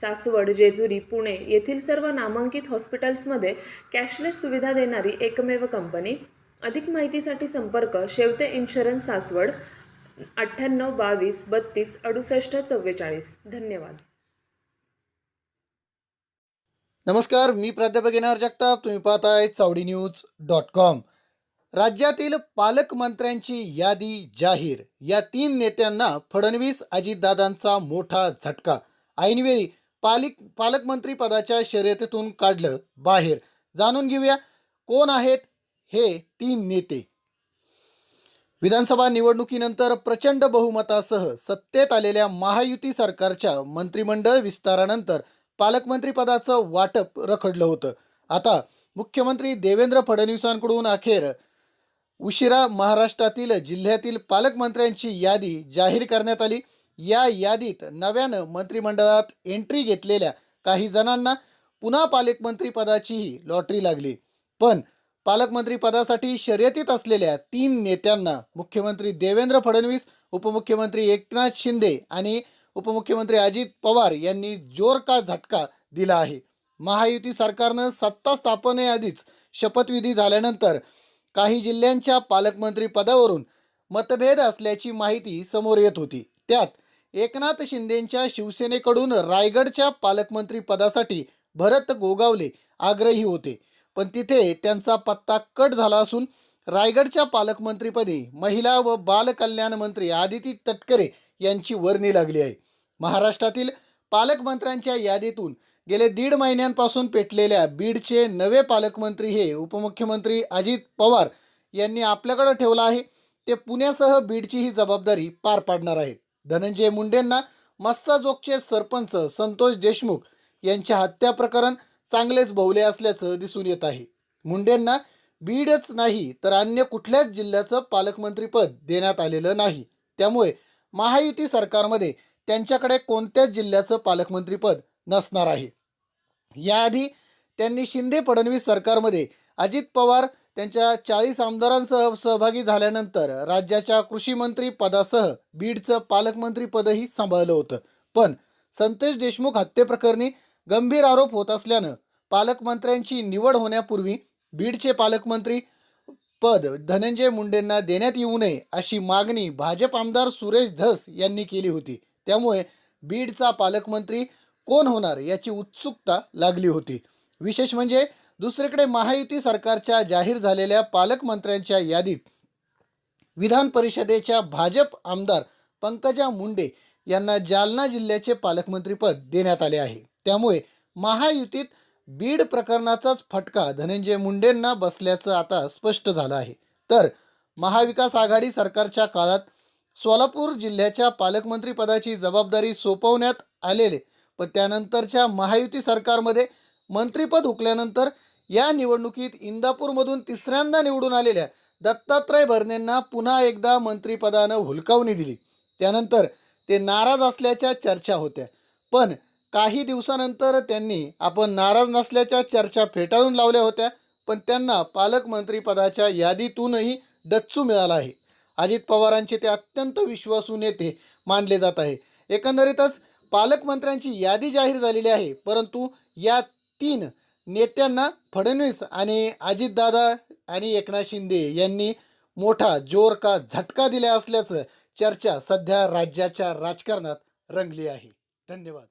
सासवड जेजुरी पुणे येथील सर्व नामांकित हॉस्पिटल्समध्ये कॅशलेस सुविधा देणारी एकमेव कंपनी. अधिक माहितीसाठी संपर्क शेवते इन्शुरन्स सासवड अठ्ठ्याण्णव बावीस बत्तीस अडुसष्ट चव्वेचाळीस. धन्यवाद. नमस्कार मी प्राध्यापक येणार जगताप. तुम्ही पाहताय चावडी न्यूज डॉट कॉम. राज्यातील पालकमंत्र्यांची यादी जाहीर. या तीन नेत्यांना फडणवीस अजितदादांचा मोठा झटका. ऐनवेळी पालिक पालकमंत्री पदाच्या शर्यतीतून काढलं बाहेर. जाणून घेऊया कोण आहेत हे तीन नेते. विधानसभा निवडणुकीनंतर प्रचंड बहुमतासह सत्तेत आलेल्या महायुती सरकारच्या मंत्रिमंडळ विस्तारानंतर पालकमंत्री पदाचं वाटप रखडलं होतं. आता मुख्यमंत्री देवेंद्र फडणवीसांकडून अखेर उशिरा महाराष्ट्रातील जिल्ह्यातील पालकमंत्र्यांची यादी जाहीर करण्यात आली. या यादीत नव्यानं मंत्रिमंडळात एंट्री घेतलेल्या काही जणांना पुन्हा पालकमंत्री पदाचीही लॉटरी लागली. पण पालकमंत्री पदासाठी शर्यतीत असलेल्या तीन नेत्यांना मुख्यमंत्री देवेंद्र फडणवीस उपमुख्यमंत्री एकनाथ शिंदे आणि उपमुख्यमंत्री अजित पवार यांनी जोर का झटका दिला आहे. महायुती सरकारनं सत्ता स्थापनेआधीच शपथविधी झाल्यानंतर काही जिल्ह्यांच्या पालकमंत्री पदावरून मतभेद असल्याची माहिती समोर येत होती. त्यात एकनाथ शिंदेंच्या शिवसेनेकडून रायगडच्या पालकमंत्री पदासाठी भरत गोगावले आग्रही होते. पण तिथे त्यांचा पत्ता कट झाला असून रायगडच्या पालकमंत्रीपदी महिला व बालकल्याण मंत्री आदिती तटकरे यांची वर्णी लागली आहे. महाराष्ट्रातील पालकमंत्र्यांच्या यादीतून गेले दीड महिन्यांपासून पेटलेल्या बीडचे नवे पालकमंत्री हे उपमुख्यमंत्री अजित पवार यांनी आपल्याकडे ठेवला आहे. ते पुण्यासह बीडची ही जबाबदारी पार पाडणार आहेत. धनंजय मुंडेंना मस्साजोगचे सरपंच संतोष देशमुख यांच्या हत्या प्रकरण चांगलेच भोवले असल्याचं दिसून येत आहे. मुंडेंना बीडच नाही तर अन्य कुठल्याच जिल्ह्याचं पालकमंत्रीपद देण्यात आलेलं नाही. त्यामुळे महायुती सरकारमध्ये त्यांच्याकडे कोणत्याच जिल्ह्याचं पालकमंत्रीपद नसणार आहे. याआधी त्यांनी शिंदे फडणवीस सरकारमध्ये अजित पवार त्यांच्या चाळीस आमदारांसह सहभागी झाल्यानंतर राज्याच्या कृषी मंत्री पदासह बीडचं पालकमंत्री पदही सांभाळलं होतं. पण संतेश देशमुख हत्येप्रकरणी गंभीर आरोप होत असल्यानं पालकमंत्र्यांची निवड होण्यापूर्वी बीडचे पालकमंत्री पद धनंजय मुंडेंना देण्यात येऊ नये अशी मागणी भाजप आमदार सुरेश धस यांनी केली होती. त्यामुळे बीडचा पालकमंत्री कोण होणार याची उत्सुकता लागली होती. विशेष म्हणजे दुसरीकडे महायुती सरकारच्या जाहीर झालेल्या पालकमंत्र्यांच्या यादीत विधान परिषदेच्या भाजप आमदार पंकजा मुंडे यांना जालना जिल्ह्याचे पालकमंत्रीपद देण्यात आले आहे. त्यामुळे महायुतीत बीड प्रकरणाचाच फटका धनंजय मुंडेंना बसल्याचं आता स्पष्ट झालं आहे. तर महाविकास आघाडी सरकारच्या काळात सोलापूर जिल्ह्याच्या पालकमंत्रीपदाची जबाबदारी सोपवण्यात आलेले पण त्यानंतरच्या महायुती सरकारमध्ये मंत्रीपद हुकल्यानंतर या निवडणुकीत इंदापूरमधून तिसऱ्यांदा निवडून आलेल्या दत्तात्रय भरणेंना पुन्हा एकदा मंत्रिपदानं हुलकावणी दिली. त्यानंतर ते नाराज असल्याच्या चर्चा होत्या. पण काही दिवसानंतर त्यांनी आपण नाराज नसल्याच्या चर्चा फेटाळून लावल्या होत्या पण त्यांना पालकमंत्रीपदाच्या यादीतूनही डच्चू मिळाला आहे. अजित पवारांचे ते अत्यंत विश्वासू नेते मानले जात आहे. एकंदरीतच पालकमंत्र्यांची यादी जाहीर झालेली आहे परंतु या तीन नेत्यांना फडणवीस आणि अजितदादा आणि एकनाथ शिंदे यांनी मोठा जोर का झटका दिला असल्याचं चर्चा सध्या राज्याच्या राजकारणात रंगली आहे. धन्यवाद.